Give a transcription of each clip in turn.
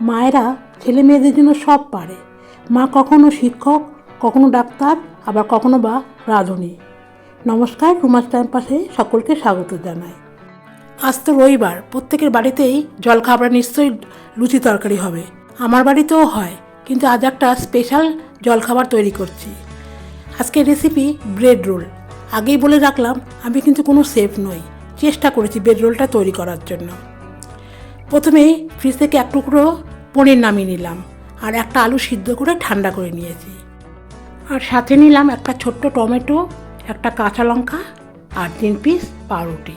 মায়েরা ছেলে মেয়েদের জন্য সব পারে। মা কখনো শিক্ষক, কখনো ডাক্তার, আবার কখনো বা রাঁধুনি। নমস্কার, রুমাস টাইম পাশে সকলকে স্বাগত জানাই। আজ তো রবিবার, প্রত্যেকের বাড়িতেই জলখাবার নিশ্চয়ই লুচি তরকারি হবে। আমার বাড়িতেও হয়, কিন্তু আজ একটা স্পেশাল জলখাবার তৈরি করছি। আজকের রেসিপি ব্রেড রোল আগেই বলে রাখলাম, আমি কিন্তু কোনো সেফ নই। চেষ্টা করেছি ব্রেড রোলটা তৈরি করার জন্য। প্রথমেই ফ্রিজ থেকে এক টুকরো পনির নামিয়ে নিলাম আর একটা আলু সিদ্ধ করে ঠান্ডা করে নিয়েছি। আর সাথে নিলাম একটা ছোট্ট টমেটো, একটা কাঁচা লঙ্কা আর তিন পিস পাউরুটি।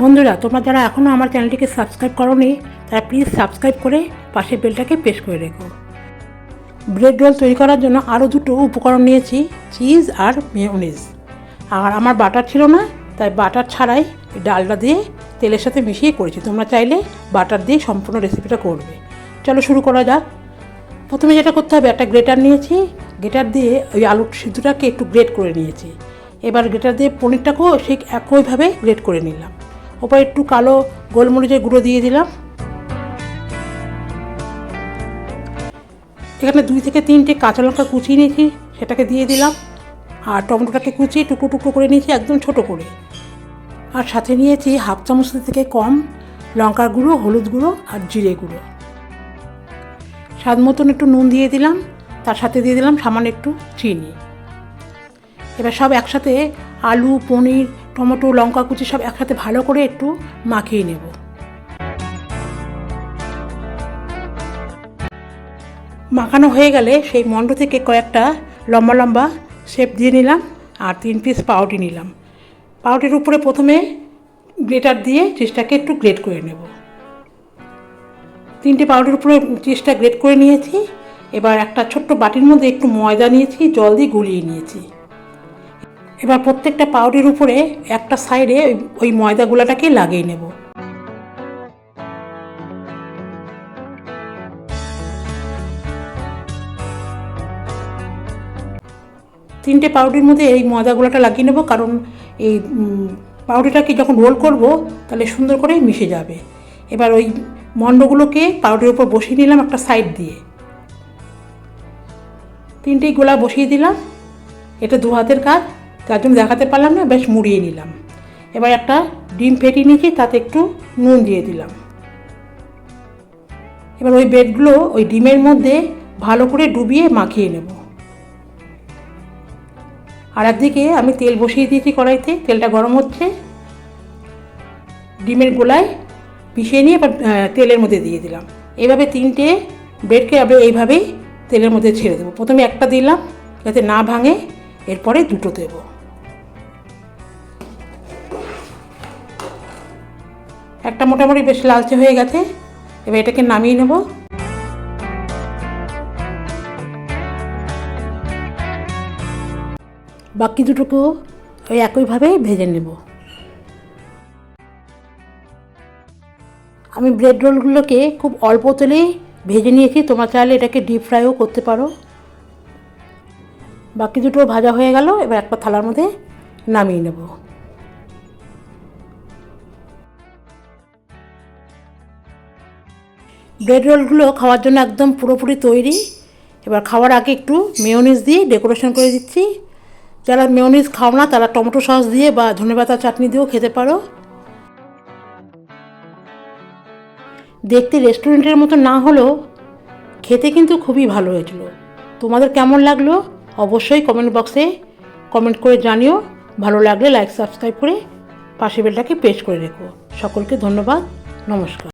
বন্ধুরা, তোমরা যারা এখনও আমার চ্যানেলটিকে সাবস্ক্রাইব করোনি, তারা প্লিজ সাবস্ক্রাইব করে পাশের বেলটাকে প্রেস করে রেখো। ব্রেড রোল তৈরি করার জন্য আরও দুটো উপকরণ নিয়েছি চিজ আর মেয়নিজ আর আমার বাটার ছিল না, তাই বাটার ছাড়াই ডালটা দিয়ে তেলের সাথে মিশিয়ে করেছি। তোমরা চাইলে বাটার দিয়ে সম্পূর্ণ রেসিপিটা করবে। চলো শুরু করা যাক। প্রথমে যেটা করতে হবে, একটা গ্রেটার নিয়েছি। গ্রেটার দিয়ে ওই আলুর সিদ্ধটাকে একটু গ্রেট করে নিয়েছি। এবার গ্রেটার দিয়ে পনিরটাকেও ঠিক একইভাবে গ্রেট করে নিলাম। ওপরে একটু কালো গোলমরিচের গুঁড়ো দিয়ে দিলাম। এখানে দুই থেকে তিনটে কাঁচা লঙ্কা কুচিয়ে নিয়েছি, সেটাকে দিয়ে দিলাম। আর টমেটোটাকে কুচিয়ে টুকরো টুকরো করে নিয়েছি, একদম ছোট করে। আর সাথে নিয়েছি হাফ চামচ থেকে কম লঙ্কার গুঁড়ো, হলুদ গুঁড়ো আর জিরে গুঁড়ো। স্বাদ মতন একটু নুন দিয়ে দিলাম, তার সাথে দিয়ে দিলাম সামান্য একটু চিনি। এবার সব একসাথে আলু, পনির, টমেটো, লঙ্কা কুচি সব একসাথে ভালো করে একটু মাখিয়ে নেব। মাখানো হয়ে গেলে সেই মণ্ড থেকে কয়েকটা লম্বা লম্বা শেপ দিয়ে নিলাম আর তিন পিস পাউটি নিলাম। পাউটির উপরে প্রথমে গ্রেটার দিয়ে চিজটাকে একটু গ্রেট করে নেব। তিনটে পাউডার উপরে চিজটা গ্রেট করে নিয়েছি। এবার একটা ছোট্ট বাটির মধ্যে একটু ময়দা নিয়েছি, জল দিয়ে গুলিয়ে নিয়েছি। এবার প্রত্যেকটা পাউডারের উপরে একটা সাইডে ওই- ময়দা গুলাটাকে লাগিয়ে নেব। তিনটে পাউডারের মধ্যে এই ময়দা গুলাটা লাগিয়ে নেব, কারণ এই পাউডারটাকে যখন রোল করব, তাহলে সুন্দর করে মিশে যাবে। এবার ওই মণ্ডগুলোকে পাউডারের উপর বসিয়ে নিলাম একটা সাইড দিয়ে। তিনটেই গোলা বসিয়ে দিলাম। এটা দু হাতের কাজ, তার জন্য দেখাতে পারলাম না, বেশ মুড়িয়ে নিলাম। এবার একটা ডিম ফেটিয়ে নিয়েছি, তাতে একটু নুন দিয়ে দিলাম। এবার ওই বেডগুলো ওই ডিমের মধ্যে ভালো করে ডুবিয়ে মাখিয়ে নেব। আর একদিকে আমি তেল বসিয়ে দিয়েছি কড়াইতে, তেলটা গরম হচ্ছে। ডিমের গোলায় মিশিয়ে নিয়ে তেলের মধ্যে দিয়ে দিলাম। এইভাবে তিনটে ব্রেডকে আবার এইভাবেই তেলের মধ্যে ছেড়ে দেবো। প্রথমে একটা দিলাম, যাতে না ভাঙে, এরপরে দুটো দেবো। একটা মোটামুটি বেশ লালচে হয়ে গেছে। এবার এটাকে নামিয়ে নেব। বাকি দুটোকেও ওই একইভাবে ভেজে নেব। আমি ব্রেড রোলগুলোকে খুব অল্প তেলেই ভেজে নিয়েছি, তোমরা চাইলে এটাকে ডিপ ফ্রাইও করতে পারো। বাকি দুটো ভাজা হয়ে গেল, এবার একটা থালার মধ্যে নামিয়ে নেব। ব্রেড রোলগুলো খাওয়ার জন্য একদম পুরোপুরি তৈরি। এবার খাওয়ার আগে একটু মেয়োনিজ দিয়ে ডেকোরেশন করে দিচ্ছি। যারা মেয়োনিজ খাও না, তারা টমেটো সস দিয়ে বা ধনেপাতা চাটনি দিয়েও খেতে পারো। দেখতে রেস্টুরেন্টের মতো না হলেও খেতে কিন্তু খুবই ভালো হয়েছিল। তোমাদের কেমন লাগল? অবশ্যই কমেন্ট বক্সে কমেন্ট করে জানিও। ভালো লাগলে লাইক সাবস্ক্রাইব করে পাশে বেলটাকে প্রেস করে রেখো। সকলকে ধন্যবাদ। নমস্কার।